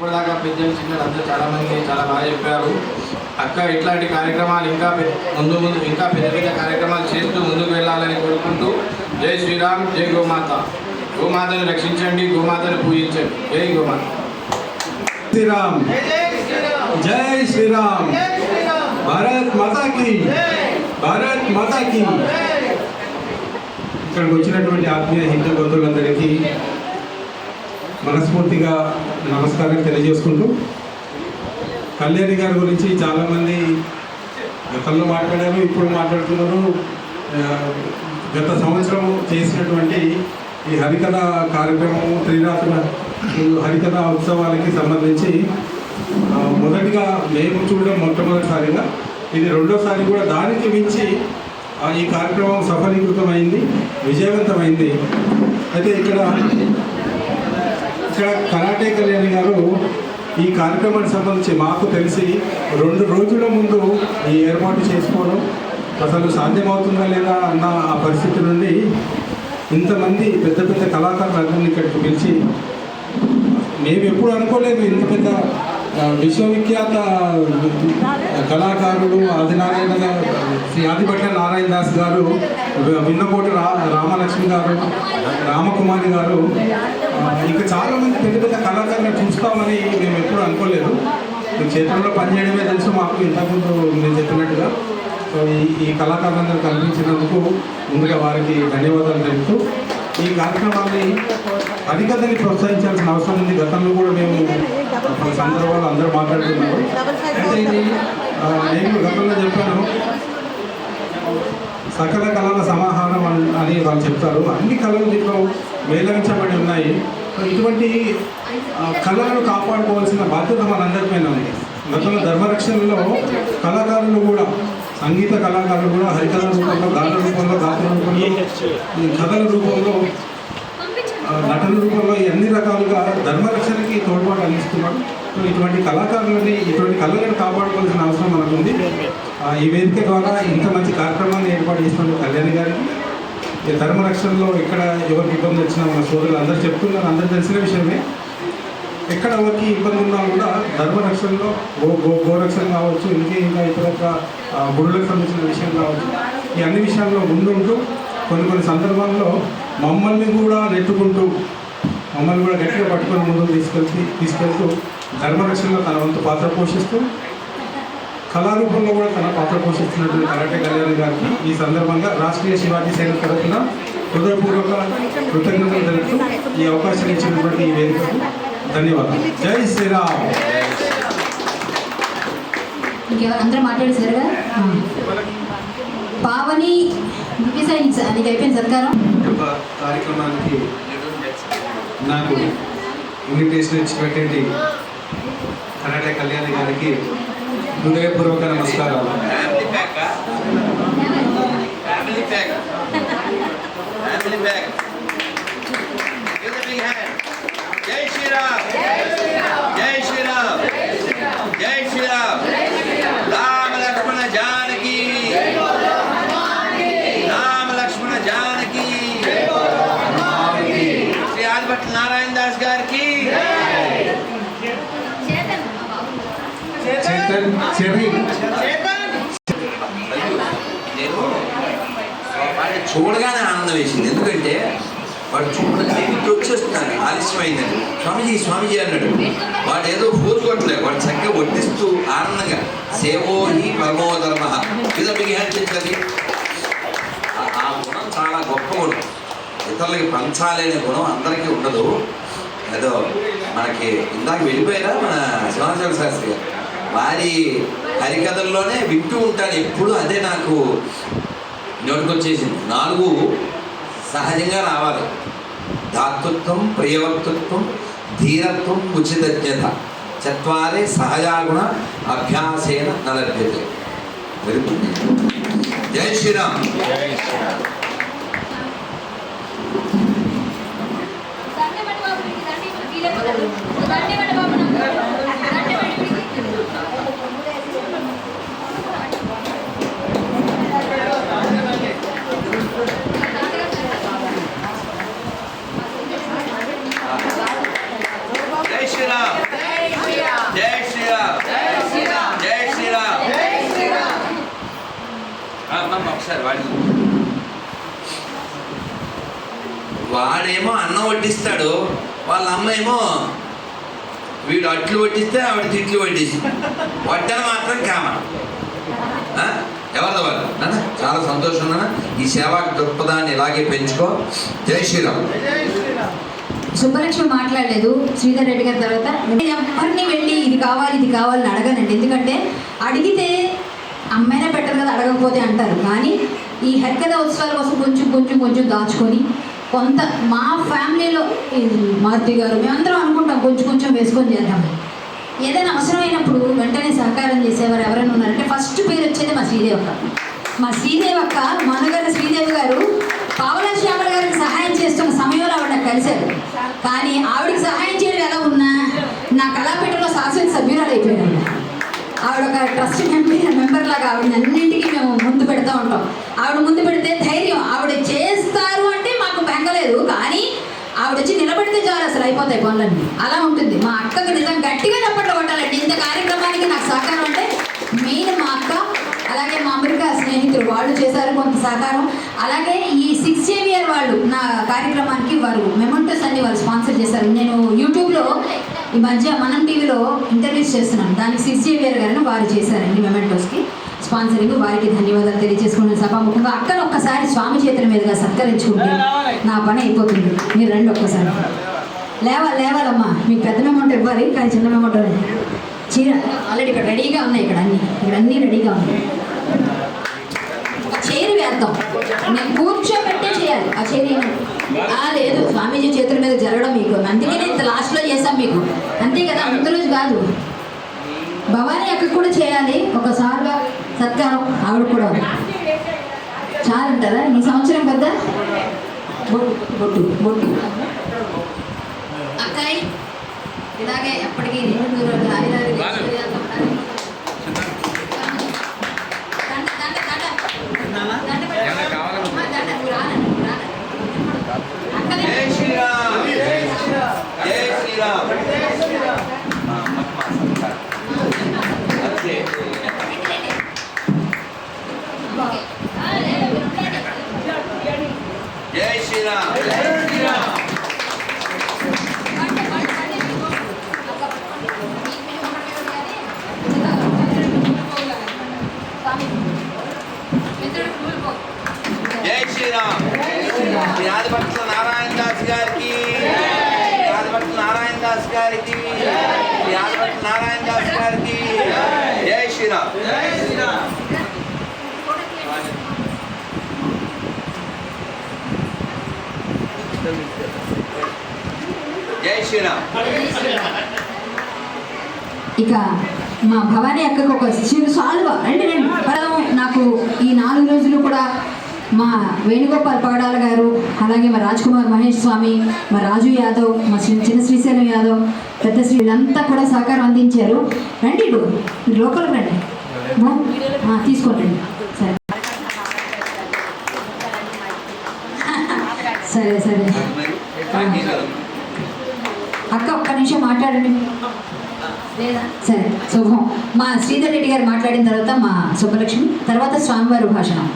ఇప్పటిదాకా పెద్దలు చిన్నలు అందరూ చాలా మంది చాలా బాగా చెప్పారు. అక్క ఇట్లాంటి కార్యక్రమాలు ఇంకా ముందు ముందు ఇంకా పెద్ద పెద్ద కార్యక్రమాలు చేస్తూ ముందుకు వెళ్ళాలని కోరుకుంటూ జై శ్రీరామ్ జై గోమాత. గోమాతను రక్షించండి గోమాతను పూజించండి. జై గోమాత. శ్రీరామ్. జై శ్రీరామ్. భారత్ మాతాకి. భారత్ మాతాకి. ఇక్కడికి వచ్చినటువంటి ఆత్మీయ హిందూ బంధువులందరికీ మనస్ఫూర్తిగా నమస్కారం తెలియజేసుకుంటూ కళ్యాణి గారి గురించి చాలామంది గతంలో మాట్లాడారు ఇప్పుడు మాట్లాడుతున్నారు. గత సంవత్సరం చేసినటువంటి ఈ హరికథ కార్యక్రమము త్రిరాత్రుల హరికథ ఉత్సవాలకి సంబంధించి మొదటిగా మేము చూడడం మొట్టమొదటిసారిగా ఇది రెండోసారి కూడా దానికి మించి ఈ కార్యక్రమం సఫలీకృతమైంది విజయవంతమైంది. అయితే ఇక్కడ కరాటే కళ్యాణి గారు ఈ కార్యక్రమానికి సంబంధించి మాకు తెలిసి రెండు రోజుల ముందు ఈ ఏర్పాటు చేసుకోవడం అసలు సాధ్యమవుతుందా లేదా అన్న ఆ పరిస్థితి నుండి ఇంతమంది పెద్ద పెద్ద కళాకారులందరినీ ఇక్కడికి పిలిచి మేము ఎప్పుడు అనుకోలేదు ఇంత పెద్ద విశ్వవిఖ్యాత కళాకారుడు ఆదినారాయణ శ్రీ ఆదిభట్ల నారాయణ దాస్ గారు విన్నపోటు రా రామలక్ష్మి గారు రామకుమారి గారు ఇంకా చాలామంది పెద్ద పెద్ద కళాకారులను చూస్తామని మేము ఎప్పుడు అనుకోలేదు. ఈ క్షేత్రంలో పనిచేయడమే తెలుసు మాకు ఇంతకుముందు నేను చెప్పినట్టుగా. సో ఈ ఈ కళాకారులందరూ కల్పించినందుకు ముందుగా వారికి ధన్యవాదాలు తెలుపుతూ ఈ కార్యక్రమాన్ని హరికథని ప్రోత్సహించాల్సిన అవసరం ఉంది. గతంలో కూడా మేము కొన్ని సందర్భాలు అందరూ మాట్లాడుతున్నారు అయితే ఇది నేను గతంలో చెప్పాను సకల కళల సమాహారం అని- వాళ్ళు చెప్తారు. అన్ని కళలు దీంట్లో మేలగించబడి ఉన్నాయి. ఇటువంటి కళలను కాపాడుకోవాల్సిన బాధ్యత మనందరిపైన ఉంది. గతంలో ధర్మరక్షణలో కళాకారులు కూడా సంగీత కళాకారులు కూడా హరికథ రూపంలో గాన రూపంలో గాత్ర రూపంలో ఈ కథల రూపంలో నటన రూపంలో ఈ అన్ని రకాలుగా ధర్మరక్షణకి తోడ్పాటు అందిస్తున్నాం. సో ఇటువంటి కళాకారులని ఇటువంటి కళలను కాపాడుకోవాల్సిన అవసరం మనకు ఉంది ఈ వేదిక ద్వారా ఇంత మంచి కార్యక్రమాన్ని ఏర్పాటు చేస్తున్న కళ్యాణ్ గారికి ఈ ధర్మరక్షణలో ఇక్కడ ఎవరికి ఇబ్బంది వచ్చినా మన సోదరులు అందరూ చెప్తున్నారు. అందరూ తెలిసిన విషయమే. ఎక్కడ ఎవరికి ఇబ్బంది ఉన్నా కూడా ధర్మరక్షణలో గో గో గోరక్షణ కావచ్చు ఇంకే ఇంకా ఇతర ఆ, గుడులకు సంబంధించిన విషయం కావచ్చు. ఈ అన్ని విషయాల్లో ముందుంటూ కొన్ని కొన్ని సందర్భాల్లో మమ్మల్ని కూడా నెట్టుకుంటూ మమ్మల్ని కూడా గట్టిగా పట్టుకొని ముందుకు తీసుకెళ్తూ తీసుకెళ్తూ ధర్మరక్షణలో తన వంతు పాత్ర పోషిస్తూ కళారూపంలో కూడా తన పాత్ర పోషిస్తున్నటువంటి కరాటే కళ్యాణ్ గారికి ఈ సందర్భంగా రాష్ట్రీయ శివాజీ సేన తరఫున హృదయపూర్వక కృతజ్ఞతలు తెలుపుతూ ఈ అవకాశం ఇచ్చినటువంటి ఈ వేదికకు ధన్యవాదాలు. జై శ్రీరామ్. అందరూ మాట్లాడేశారు కదా ఆ. పావని దివ్యసాయి నీకు అయిపోయింది సత్కారం? యొక్క కార్యక్రమానికి నాకు ఇన్విటేషన్ ఇచ్చినటువంటి కరాటే కళ్యాణి గారికి హృదయపూర్వక నమస్కారాలు. జై శ్రీరామ్. జై శ్రీరామ్. జై శ్రీరామ్. రామ లక్ష్మణ జానకి. రామ లక్ష్మణ జానకి. శ్రీ ఆదిభట్ల నారాయణ దాస్ గారికి. నేను చూడగానే ఆనందం వేసింది. ఎందుకంటే వాడు చూడగానే ఇంటికి వచ్చేస్తున్నాను ఆలస్యమైందని స్వామిజీ స్వామిజీ అన్నాడు. వాడు ఏదో ఫోర్స్ వాడు చక్కగా వడ్డిస్తూ ఆనందంగా సేవో హి పరమో ధర్మ. ఇదో మీకు హెల్పించాలి ఆ గుణం చాలా గొప్ప గుణం. ఇతరులకి పంచాలనే గుణం అందరికీ ఉండదు. ఏదో మనకి ఇందాక వెళ్ళిపోయినా మన శివాచార్య శాస్త్రి గారు? వారి హరికథల్లోనే వింటూ ఉంటాను. ఎప్పుడు అదే నాకు నోటికొచ్చేసింది. నాలుగు సహజంగా రావాలి. దాతృత్వం ప్రియవక్తృత్వం ధీరత్వం ఉచితజ్ఞత. చత్వారే సహజాగుణ అభ్యాసేన నలభ్యతే. జై శ్రీరామ్. జై శ్రీరామ్. అమ్మ ఒకసారి వాడి. వాడేమో అన్నం వడ్డిస్తాడు వాళ్ళ అమ్మ ఏమో వీడు అట్లు వడ్డిస్తే ఆవిడ తిట్లు వడ్డేసి. వడ్డన మాత్రం కామ. ఆ? ఎవరిది వాళ్ళు. నాన్న చాలా సంతోషం నాన్న. ఈ సేవా దృక్పథాన్ని ఇలాగే పెంచుకో. జై శ్రీరామ్. సుబ్బలక్ష్మి మాట్లాడలేదు. శ్రీధర్ రెడ్డి గారి తర్వాత నేను ఎవరిని వెళ్ళి ఇది కావాలి ఇది కావాలని అడగనండి. ఎందుకంటే అడిగితే అమ్మాయినే పెట్టరు కదా అడగకపోతే అంటారు. కానీ ఈ హెక్కద ఉత్సవాల కోసం కొంచెం కొంచెం కొంచెం దాచుకొని కొంత మా ఫ్యామిలీలో మారుతి గారు మేమందరం అనుకుంటాం కొంచెం కొంచెం వేసుకొని చేద్దాం ఏదైనా అవసరమైనప్పుడు వెంటనే సహకారం చేసేవారు ఎవరైనా ఉన్నారంటే ఫస్ట్ పేరు వచ్చేది మా శ్రీదేవి అక్క. మా శ్రీదేవి అక్క మా శ్రీదేవి గారు పావలా శ్యామల గారికి సహాయం చేస్తున్న సమయంలో ఆవిడ కలిశారు. కానీ ఆవిడకి సహాయం చేయడం ఎలా ఉన్నా నా కళాపీఠంలో శాసన సభ్యురాలు అయిపోయాను. ఆవిడ ఒక ట్రస్ట్ మెంబర్ మెంబర్ లాగా ఆవిడ అన్నింటికీ మేము ముందు పెడతా ఉంటాం. ఆవిడ ముందు పెడితే ధైర్యం ఆవిడ చేస్తారు అంటే మాకు బెంగలేదు కానీ ఆవిడ వచ్చి నిలబడితే చాలు అసలు అయిపోతాయి పనులన్నీ. అలా ఉంటుంది. మా అక్కకు నిజం గట్టిగా చప్పట్లు కొట్టాలండి. ఇంత కార్యక్రమానికి నాకు సహకారం అంటే మెయిన్ మా అక్క అలాగే మా అమెరికా స్నేహితులు వాళ్ళు చేశారు కొంత సహకారం. అలాగే ఈ సిక్స్ జేవియర్ వాళ్ళు నా కార్యక్రమానికి వారు మెమంటోస్ అన్ని వాళ్ళు స్పాన్సర్ చేశారు. నేను యూట్యూబ్లో ఈ మధ్య మనం టీవీలో ఇంటర్వ్యూస్ చేస్తున్నాను దానికి సిక్స్ జేవియర్ గారిని వారు చేశారండి మెమెంటోస్కి. స్పాన్సరింగ్ వారికి ధన్యవాదాలు తెలియజేసుకున్నాను. సభాముఖంగా అక్కడ ఒక్కసారి స్వామి చేతుల మీదుగా సత్కరించుకుంటే నా పని అయిపోతుంది. మీరు రండి ఒక్కసారి. లేవాలి లేవాలమ్మా. మీకు పెద్ద మెమంటో ఇవ్వాలి కానీ చిన్న మెమంటో చీర ఆల్రెడీ ఇక్కడ రెడీగా ఉన్నాయి ఇక్కడ అన్ని. ఇక్కడ అన్నీ రెడీగా ఉన్నాయి. చైర్ వేద్దాం. నేను కూర్చోబెట్టే చేయాలి. ఆ చైర్ ఆ లేదు. స్వామీజీ చేతుల మీద జరగడం మీకు అందుకే నేను ఇంత లాస్ట్లో చేశాం మీకు అంతే కదా ముందు రోజు కాదు భవానీ అక్క కూడా చేయాలి. ఒకసారిగా సత్కారం ఆవిడ కూడా. చాలంటారా? ఈ సంవత్సరం పెద్ద? బొట్టు బొట్టు బొట్టు. ఇలాగే ఎప్పటికీ రెండు రోజులు ఆయుధాలు దండ దండ దండ దండ పెట్టు. అమ్మా, దండ నువ్వు రాను, నువ్వు రాను. అక్కనే. జై శ్రీరామ్ జై శ్రీరామ్ మా అమ్మకి మా సంస్కారం. అంతే ఓకే. ఆ, లేదు, మీరు ఉండండి. జై శ్రీరామ్ పండి, పండి, పండి. అక్క, మీకు మీరు ఉండలేదు కానీ, మిగతా స్వామి, మిత్రుడు కూలిపో. జై శ్రీరామ్ శ్రీ ఆదిభట్ల నారాయణ దాస్ గారికి శ్రీ ఆదిభట్ల నారాయణ దాస్ గారికి శ్రీ ఆదిభట్ల నారాయణ దాస్ గారికి జై శ్రీరామ్ జై శ్రీరామ్ ఇక మా భవానీ అక్కకు ఒక చిరు సాల్వ. రండి రండి. నాకు ఈ నాలుగు రోజులు కూడా మా వేణుగోపాల్ పగడాల గారు అలాగే మా రాజ్ కుమార్ మహేష్ స్వామి మా రాజు యాదవ్ మా శ్రీ చిన్న శ్రీశైలం యాదవ్ పెద్ద శ్రీ వీళ్ళంతా కూడా సహకారం అందించారు. రండి ఇటు. మీరు లోపలికి రండి. తీసుకోండి. రండి. సరే సరే. సరే మరి అక్క ఒక్క నిమిషం మాట్లాడండి. సరే శుభం మా శ్రీధర్ రెడ్డి గారు మాట్లాడిన తర్వాత మా సుబ్బలక్ష్మి తర్వాత స్వామివారి భాషణం